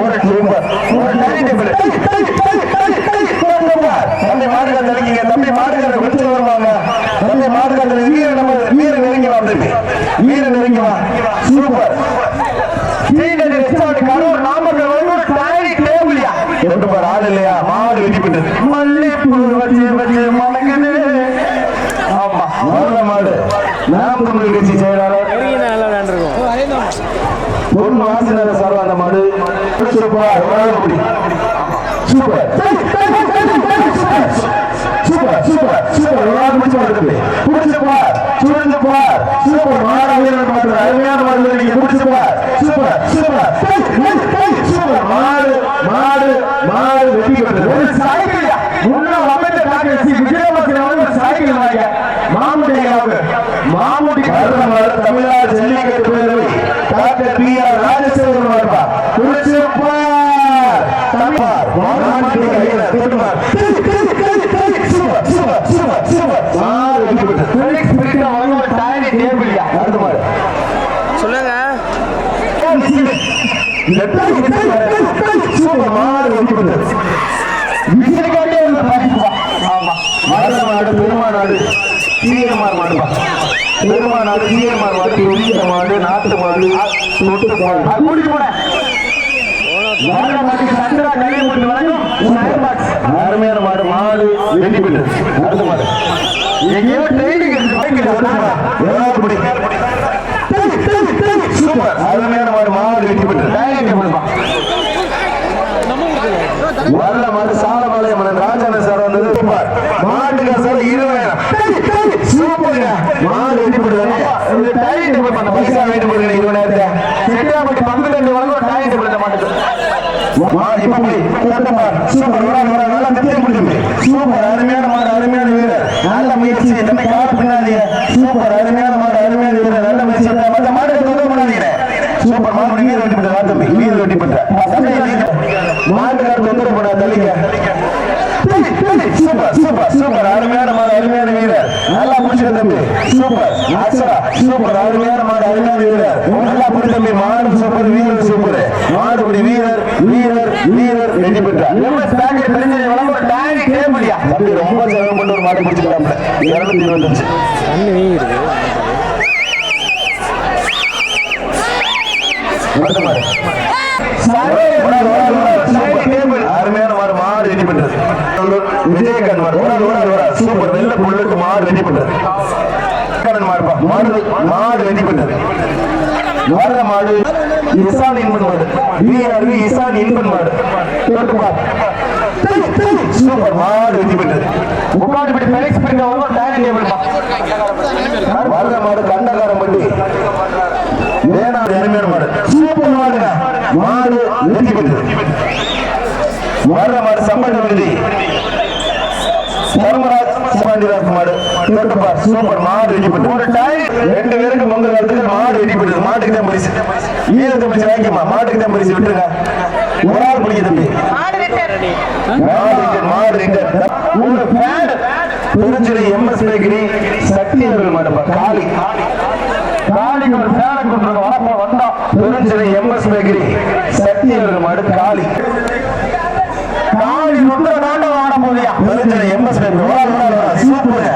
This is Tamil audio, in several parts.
ஒரு சூப்பர் ஒரு டைனிங் டேபிள் தம்பி மாடுகள் தெளிங்க தம்பி மாடுகளை விட்டு வருவாங்க தம்பி மாடுகள் வீர நம்ம வீர நெருங்கி வா தம்பி வீர நெருங்கி வா சூப்பர் நாமக்கல் வரைக்கும் டைனிங் டேபிள்யா கொண்டு போற ஆள் இல்லையா மாடு வெட்டி போட்டு சூப்பர் வளர்ப்புடி. சூப்பர் சூப்பர் சூப்பர் சூப்பர் விளையாட்டு பிடிச்ச மாடு தம்பி. பிடிச்சு பார் சுழந்து பார் சூப்பர் மாடு வீரர் மாடு அருமையான மாடு நீங்க பிடிச்சு பார் சூப்பர் சூப்பர் சூப்பர் மாடு மாடு மாடு வெற்றி பெற்றது ஒரு சைக்கிள் முன்னாள் அமைச்சர் டாக்டர் சி விஜயபாஸ்கர் அவர்கள் ஒரு சைக்கிள் வாங்க மாமுடி அவங்க மாமுடி கருணாமலர் தமிழ்நாடு ஜல்லிக்கட்டு பேரவை டாக்டர் பி ஆர் ராஜசேகரன் வருவா குறிச்சிருப்பார் தமிழ் மாமுடி கையில திருமார் சூப்பர் சூப்பர் சூப்பர் சூப்பர் மாடு வெற்றி பெற்றது ஃபெலிக்ஸ் பிரிட்டா வழங்க டைனி டேபிள்யா அடுத்த மாடு சொல்லுங்க சூப்பர் மாடு வெற்றி பெற்றது விசிறிக்காட்டே உள்ள பாதிக்குவா ஆமா மரண மாடு பெருமாநாடு சீரமார் மாடுபா பெருமாநாடு சீரமார் மாடு நாட்டு மாடு நோட்டு மாடு அது போனேன் அருமையான மாடு மாடு வெட்டி அடுத்த மாடு எங்கேயோ ட்ரைனிங் சூப்பர் அருமையான மாடு மாடு வெட்டி பெற்று டைனிங் டேபிள் வரல மாடு சாலபாளையம் மன்னன் ராஜான சார் வந்தது சூப்பர் மாட்டுக்கு சார் இருபதாயிரம் சூப்பருங்க மாடு வெட்டி போடுறாங்க இந்த டேபிள் பண்ண பைசா வேண்டி போடுறேன் இருபதாயிரம் செட்டியாப்பட்டி பங்கு ரெண்டு வழங்கும் டைனிங் டேபிள் இந்த மாட்டுக்கு மாடு இப்ப போய் சூப்பர் வர நல்லா திருப்பி பிடிச்சு சூப்பர் அருமையான மாடு அருமையான வீரர். நல்ல முயற்சி நம்ம காட்டு பின்னாடியே சூப்பர் அருமையான மாடு அருமையான வீரர். நல்ல முயற்சி மற்ற மாடு தொந்தரவு பண்ணாதீங்க சூப்பர் மாடு வீரர் வெட்டி பெற்ற தம்பி வீரர் வெட்டி பெற்ற. மாட்டுக்கார தொந்தரவு பண்ணா தள்ளிங்க சூப்பர் சூப்பர் சூப்பர் அருமையான மாடு அருமையான வீரர். நல்லா பிடிச்சிருக்க தம்பி. சூப்பர் அச்சரா சூப்பர் அருமையான மாடு அருமையான வீரர். நல்லா பிடி தம்பி. மாடு சூப்பர் வீரர் சூப்பர் மாடுபடி வீரர் வீரர் வீரர் வெற்றி பெற்றார் ரொம்ப சிரமம் பண்ணி ஒரு மாடு பிடிச்சிருக்காப்ல இருநூத்தி இருபத்தஞ்சு தண்ணி மாடு அருமையான மாடு மாடு வெட்டி பெற்றது விஜயகாந்த் மாடு சூப்பர் வெள்ள புல்லுக்கு மாடு விஜயகாந்த் மாடுப்பா மாடு மாடு வெட்டி பெற்றது வர்ற மாடு இசான் இன்பன் மாடு விஆர்வி இசான் இன்பன் மாடு தொட்டு பார். சூப்பர் மாடு வெட்டி பெற்றது முக்காடிப்பட்டி பெரிக்ஸ் பிரிங்க வரும் டைனிங் டேபிள் வர்ற மாடு கண்டகாரம் பட்டி வேணாடு அருமையான மாடு சூப்பர் மாடுங்க மாடு வெற்றி பெற்றது. வர்ற மாடு சம்பள விருதி தர்மராஜ் சிவாண்டிராஜ் மாடு. சூப்பர் மாடு வெற்றி பெற்றது ஒரு டைம் ரெண்டு பேருக்கு முந்தின இடத்துல மாடு வெற்றி பெற்றது மாட்டுக்கு தான் பரிசு. வீரத்தை பிடிச்சு வாங்கிக்கமா? மாட்டுக்கு தான் பரிசு விட்டுருங்க. ஒரு ஆள் பிடிக்க தம்பி. மாடு ரிட்டன், மாடு ரிட்டன். உங்க fan. திருச்சிரை எம்எஸ் பேக்கரி சக்தியர்கள் மாட்டப்பா காளி. காளிக்கு ஒரு ஃபேனை கொண்டு வரப்போ வந்தோம் திருச்சிரை எம்எஸ் பேக்கரி மாடு காளி. காளி ருத்ர தாண்டவம் ஆட போதியா திருச்சிரை எம்எஸ் பேக்கரி சூப்பர்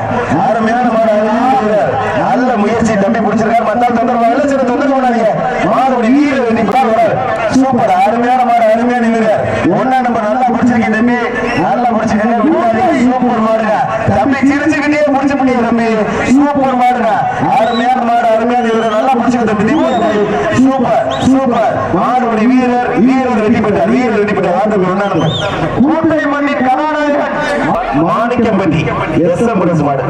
அருமையான மாடு அருமையான வீரர். நல்ல முயற்சி தம்பி பிடிச்சிருக்காரு மத்தால் தொந்தரவு நல்ல சிறு தொந்தரவு பண்ணாதீங்க மாடுபடி வீரர் வெட்டி விட்டார் வரார். சூப்பர் அருமையான மாடு அருமையான வீரர் ஒன்னா நம்ம நல்லா பிடிச்சிருக்கீங்க தம்பி நல்லா பிடிச்சிருக்கீங்க சூப்பர் மாடுங்க. தம்பி சிரிச்சுக்கிட்டே முடிச்சு முடியும் தம்பி. சூப்பர் மாடுங்க. அருமையான மாடு அருமையான இவரை. நல்லா பிடிச்சிக்க தம்பி. Super super. மாடுபடி வீரர் வீரர் ரெடி பெற்றார். வீரர் ரெடி பெற்றார். ஆண்டு ஒன்னா கூட்டை மண்ணின் கதாநாயகன். மாணிக்கம்பட்டி. எஸ் எம் மாடு?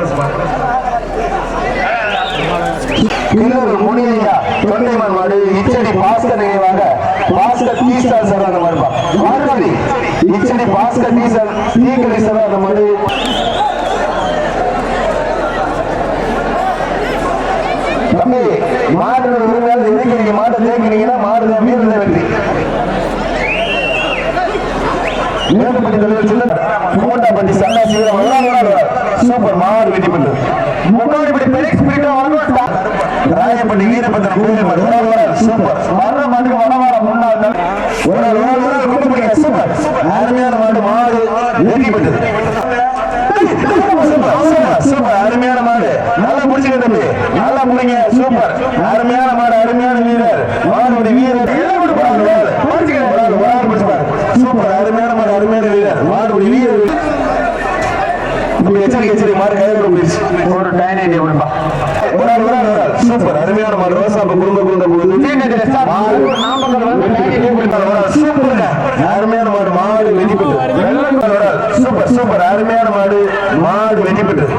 முனியா தொண்டைமன் மாடு. இச்சடி பாஸ்கர் நினைவாக. பாஸ்கர் டீ ஸ்டார் சார் அந்த மாதிரி மாடுபடி இச்சடி பாஸ்கர் டீ டீ அந்த மாடு தம்பி மாடு உரிமையாளர் நீங்க மாட்டை தேக்கினீங்கன்னா மாடு தான் வீரர் தான் வெற்றி. தலைவர் மூட்டாப்பட்டி சூப்பர் மாடு வெட்டி பண்றது முன்னாடி பெரிய பிரிட்டா வரணும் ராயப்பட்டி வீரபத்திரம் சூப்பர் வர்ற மாட்டுக்கு வடவாட முன்னாள் ஒரு நாள் ஒரு நாள் ஒரு நாள் கூட்டு போய் சூப்பர் அருமையான மாடு மாடு வெற்றி பெற்றது சூப்பர் சூப்பர் சூப்பர் அருமையான மாடு நல்லா முடிச்சுக்க தம்பி நல்லா முடிங்க சூப்பர் அருமையான மாடு அருமையான வீரர். மாடுடைய வீரர். சூப்பர். அருமையான மாடு அருமையான வீரர். மாடுடைய வீரர். எச்சரிக்கை எச்சரிக்கை. மாடு போயிடுச்சு. ஒரு கொடுப்பா ஆள் சூப்பர். அருமையான மாடு. ரோசாப்பு குடும்ப குடும்ப சூப்பர். அருமையான மாடு. மாடு வெற்றி பெற்று சூப்பர் சூப்பர். அருமையான மாடு. மாடு வெற்றி பெற்றது.